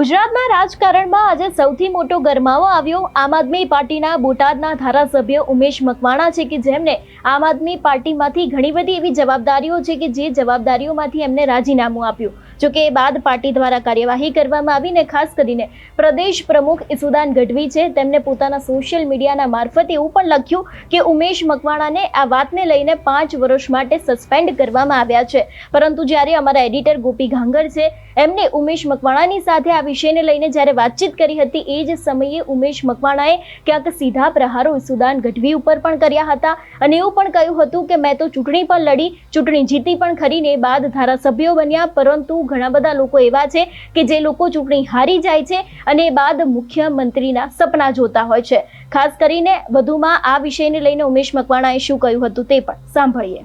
ગુજરાતના રાજકારણમાં આજે સૌથી મોટો ગરમાવો આવ્યો. આમ આદમી પાર્ટીના બોટાદના ધારાસભ્ય ઉમેશ મકવાણા છે કે જેમને આમ આદમી પાર્ટીમાંથી ઘણી બધી એવી જવાબદારીઓ છે કે જે જવાબદારીઓમાંથી એમને રાજીનામું આપ્યું. જોકે એ બાદ પાર્ટી દ્વારા કાર્યવાહી કરવામાં આવીને ખાસ કરીને પ્રદેશ પ્રમુખ ઈસુદાન ગઢવી છે. તેમણે પોતાના સોશિયલ મીડિયાના મારફતે એવું પણ લખ્યું કે ઉમેશ મકવાણાને આ વાતને લઈને પાંચ વર્ષ માટે સસ્પેન્ડ કરવામાં આવ્યા છે. પરંતુ જ્યારે અમારા એડિટર ગોપી ઘાંગર છે, એમને ઉમેશ મકવાણાની સાથે આ વિષયને લઈને જ્યારે વાતચીત કરી હતી, એ જ સમયે ઉમેશ મકવાણાએ ક્યાંક સીધા પ્રહારો ઈસુદાન ગઢવી ઉપર પણ કર્યા હતા અને એવું પણ કહ્યું હતું કે, મેં તો ચૂંટણી પણ લડી, ચૂંટણી જીતી પણ ખરીને બાદ ધારાસભ્યો બન્યા, પરંતુ ઘણા બધા લોકો એવા છે કે જે લોકો ચૂંટણી હારી જાય છે અને બાદ મુખ્યમંત્રીના સપના જોતા હોય છે. ખાસ કરીને વધુમાં આ વિષયને લઈને ઉમેશ મકવાણાએ શું કહ્યું હતું તે પણ સાંભળીએ.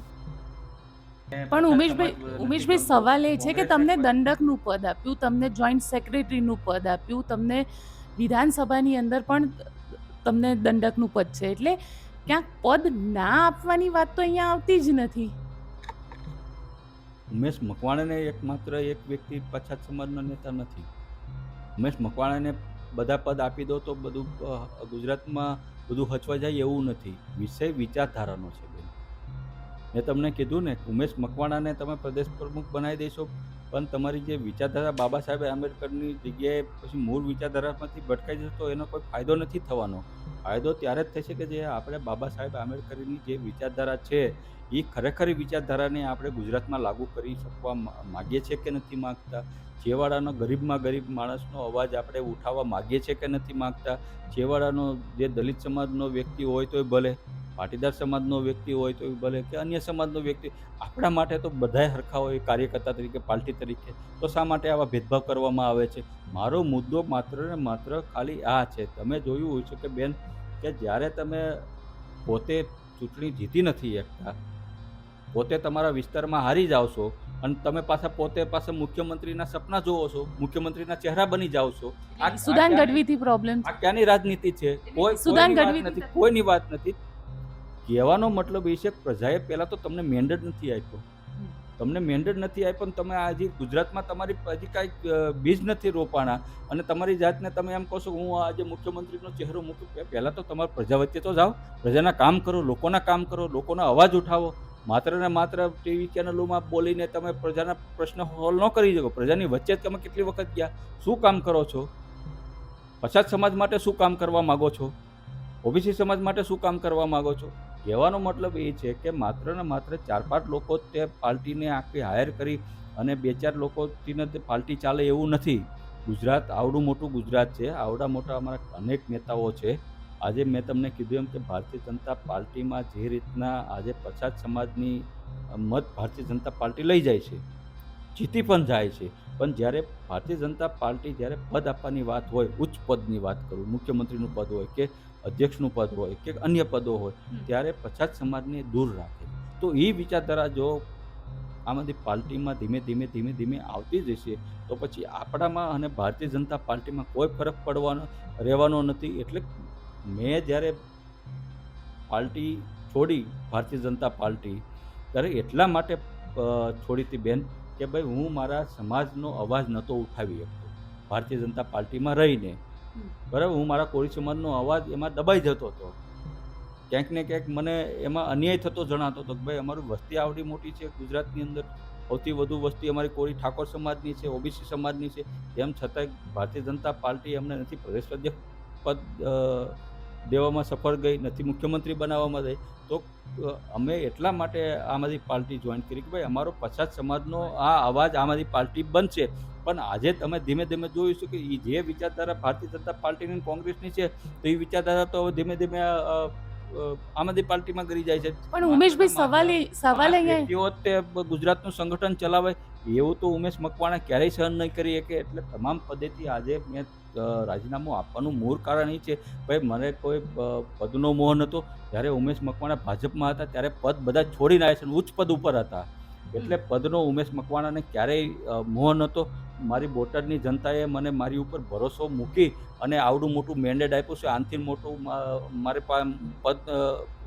પણ ઉમેશભાઈ ઉમેશભાઈ સવાલ એ છે કે તમને દંડકનું પદ આપ્યું તમને જોઈન્ટ સેક્રેટરીનું પદ આપ્યું તમને વિધાનસભાની અંદર પણ તમને દંડકનું પદ છે. એટલે ક્યાંક પદ ના આપવાની વાત તો અહીંયા આવતી જ નથી. ઉમેશ મકવાણાને એકમાત્ર એક વ્યક્તિ પછાત સમાજનો નેતા નથી. ઉમેશ મકવાણાને બધા પદ આપી દો તો બધું ગુજરાતમાં બધું હચવા જાય એવું નથી. વિષય વિચારધારાનો છે. મેં તમને કીધું ને, ઉમેશ મકવાણાને તમે પ્રદેશ પ્રમુખ બનાવી દેશો. પણ તમારી જે વિચારધારા બાબા સાહેબ આંબેડકરની જગ્યાએ પછી મૂળ વિચારધારામાંથી ભટકાઈ જશે તો એનો કોઈ ફાયદો નથી થવાનો. ફાયદો ત્યારે જ થશે કે જે આપણે બાબા સાહેબ આંબેડકરની જે વિચારધારા છે, એ ખરેખર વિચારધારાને આપણે ગુજરાતમાં લાગુ કરી શકવા માગીએ છીએ કે નથી માગતા? છેવાડાનો ગરીબમાં ગરીબ માણસનો અવાજ આપણે ઉઠાવવા માગીએ છીએ કે નથી માગતા? છેવાડાનો જે દલિત સમાજનો વ્યક્તિ હોય તોય ભલે. પાટીદાર સમાજનો વ્યક્તિ હોય તો ભલે કે અન્ય સમાજનો વ્યક્તિ આપણા માટે તો બધાય હરખા હોય કાર્યકર્તા તરીકે પાર્ટી તરીકે તો શા માટે આવા ભેદભાવ કરવામાં આવે છે? મારો મુદ્દો માત્ર ને માત્ર ખાલી આ છે. તમે જોયું હોય છે કે બેન કે જ્યારે તમે પોતે ચૂંટણી જીતી નથી એકતા પોતે તમારા વિસ્તારમાં હારી જાઓ છો અને તમે પાછા પોતે પાછા મુખ્યમંત્રીના સપના જોવો છો મુખ્યમંત્રીના ચહેરા બની જાઓ છો સુદાન ક્યાંની- ગઢવીથી પ્રોબ્લેમ આ ક્યાંની રાજનીતિ છે? કોઈ સુદાન ગઢવી નથી કોઈની વાત નથી. કહેવાનો મતલબ એ છે કે પ્રજાએ પહેલાં તો તમને મેન્ડેટ નથી આપ્યો. તમને મેન્ડેટ નથી આપ્યો ને તમે હજી ગુજરાતમાં તમારી હજી કાંઈક બીજ નથી રોપાણા. અને તમારી જાતને તમે એમ કહો છો હું આજે મુખ્યમંત્રીનો ચહેરો મૂકું પહેલાં તો તમારા પ્રજા વચ્ચે તો જાઓ પ્રજાના કામ કરો લોકોના કામ કરો લોકોનો અવાજ ઉઠાવો. માત્ર ને માત્ર ટીવી ચેનલોમાં બોલીને તમે પ્રજાના પ્રશ્ન હોલ ન કરી શકો. પ્રજાની વચ્ચે તમે કેટલી વખત ગયા? શું કામ કરો છો? પછાત સમાજ માટે શું કામ કરવા માગો છો? ઓબીસી સમાજ માટે શું કામ કરવા માગો છો? કહેવાનો મતલબ એ છે કે માત્ર ને માત્ર ચાર પાંચ લોકો તે પાર્ટીને આખી હાયર કરી અને બે ચાર લોકો તેને તે પાર્ટી ચાલે એવું નથી. ગુજરાત આવડું મોટું ગુજરાત છે. આવડા મોટા અમારા અનેક નેતાઓ છે. આજે મેં તમને કીધું એમ કે ભારતીય જનતા પાર્ટીમાં જે રીતના આજે પછાત સમાજની મત ભારતીય જનતા પાર્ટી લઈ જાય છે. જીતી પણ જાય છે. પણ જ્યારે ભારતીય જનતા પાર્ટી જ્યારે પદ આપવાની વાત હોય ઉચ્ચ પદની વાત કરું મુખ્યમંત્રીનું પદ હોય કે અધ્યક્ષનું પદ હોય કે અન્ય પદો હોય ત્યારે પછાત સમાજને દૂર રાખે. તો એ વિચારધારા જો આમાંથી પાર્ટીમાં ધીમે ધીમે ધીમે ધીમે આવતી જશે તો પછી આપણામાં અને ભારતીય જનતા પાર્ટીમાં કોઈ ફરક પડવાનો રહેવાનો નથી. એટલે મેં જ્યારે પાર્ટી છોડી ભારતીય જનતા પાર્ટી ત્યારે એટલા માટે છોડી હતી બેન કે ભાઈ, હું મારા સમાજનો અવાજ નહોતો ઉઠાવી શકતો. ભારતીય જનતા પાર્ટીમાં રહીને. બરાબર? હું મારા કોળી સમાજનો અવાજ એમાં દબાઈ જતો હતો. ક્યાંક ને ક્યાંક મને એમાં અન્યાય થતો જણાતો હતો કે ભાઈ, અમારું વસ્તી આવડી મોટી છે, ગુજરાતની અંદર સૌથી વધુ વસ્તી અમારી કોળી ઠાકોર સમાજની છે, ઓબીસી સમાજની છે. તેમ છતાંય ભારતીય જનતા પાર્ટી અમને નથી પ્રદેશ અધ્યક્ષ પદ દેવામાં સફળ ગઈ, નથી મુખ્યમંત્રી બનાવવામાં ગઈ, તો અમે એટલા માટે આમ આદમી પાર્ટી જોઈન કરી કે ભાઈ અમારો પછાત સમાજનો આ અવાજ આમ આદમી પાર્ટી બનશે. પણ આજે તમે ધીમે ધીમે જોઈશું કે એ જે વિચારધારા ભારતીય જનતા પાર્ટીની કોંગ્રેસની છે, તો એ વિચારધારા તો હવે ધીમે ધીમે આમ આદમી પાર્ટીમાં કરી જાય છે. પણ ઉમેશભાઈ સવાલ એ સવાલ અહીંયા તે ગુજરાતનું સંગઠન ચલાવે એવું તો ઉમેશ મકવાણા ક્યારેય સહન નહીં કરી શકે. એટલે તમામ પદેથી આજે મેં રાજીનામું આપવાનું મૂળ કારણ એ છે. ભાઈ મને કોઈ પદનો મોહ નહોતો. જ્યારે ઉમેશ મકવાણા ભાજપમાં હતા ત્યારે પદ બધા છોડીને આવ્યા છે ઉચ્ચ પદ ઉપર હતા. એટલે પદનો ઉમેશ મકવાણાને ક્યારેય મોહ નહોતો. મારી બોટાદની જનતાએ મને મારી ઉપર ભરોસો મૂકી અને આવડું મોટું મેન્ડેટ આપ્યું છે. આનાથી મોટું મારે પદ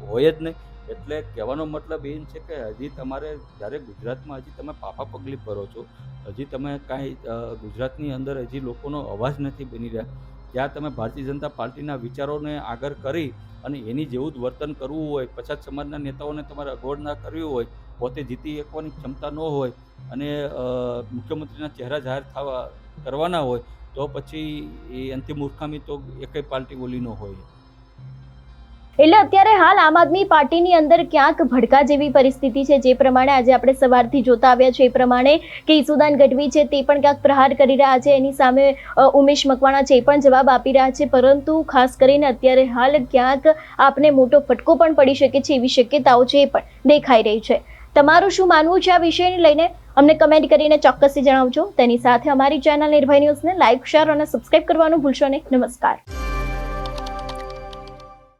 હોય જ નહીં. એટલે કહેવાનો મતલબ એ છે કે હજી તમારે જ્યારે ગુજરાતમાં હજી તમે પાપા પગલી ભરો છો હજી તમે કાંઈ ગુજરાતની અંદર હજી લોકોનો અવાજ નથી બની રહ્યા. ત્યાં તમે ભારતીય જનતા પાર્ટીના વિચારોને આગળ કરી અને એની જેવું જ વર્તન કરવું હોય, પછાત સમાજના નેતાઓને તમારે અગવડ ના કરવી હોય, પોતે જીતી શકવાની ક્ષમતા ન હોય અને મુખ્યમંત્રીના ચહેરા જાહેર થવા, કરવાના હોય, તો પછી એ અંતિમ મૂર્ખામી તો એકેય પાર્ટી બોલી ન હોય. એટલે અત્યારે હાલ આમ આદમી પાર્ટીની અંદર ક્યાંક ભડકા જેવી પરિસ્થિતિ છે, જે પ્રમાણે આજે આપણે સવારથી જોતા આવ્યા છે એ પ્રમાણે કે ઈસુદાન ગઢવી છે તે પણ ક્યાંક પ્રહાર કરી રહ્યા છે, એની સામે ઉમેશ મકવાણા છે એ પણ જવાબ આપી રહ્યા છે. પરંતુ ખાસ કરીને અત્યારે હાલ ક્યાંક આપને મોટો ફટકો પણ પડી શકે છે એવી શક્યતાઓ છે એ પણ દેખાઈ રહી છે. તમારું શું માનવું છે આ વિષયને લઈને? અમને કમેન્ટ કરીને ચોક્કસથી જણાવજો. તેની સાથે અમારી ચેનલ નિર્ભય ન્યૂઝને લાઇક શેર અને સબસ્ક્રાઇબ કરવાનું ભૂલશો નહીં. નમસ્કાર.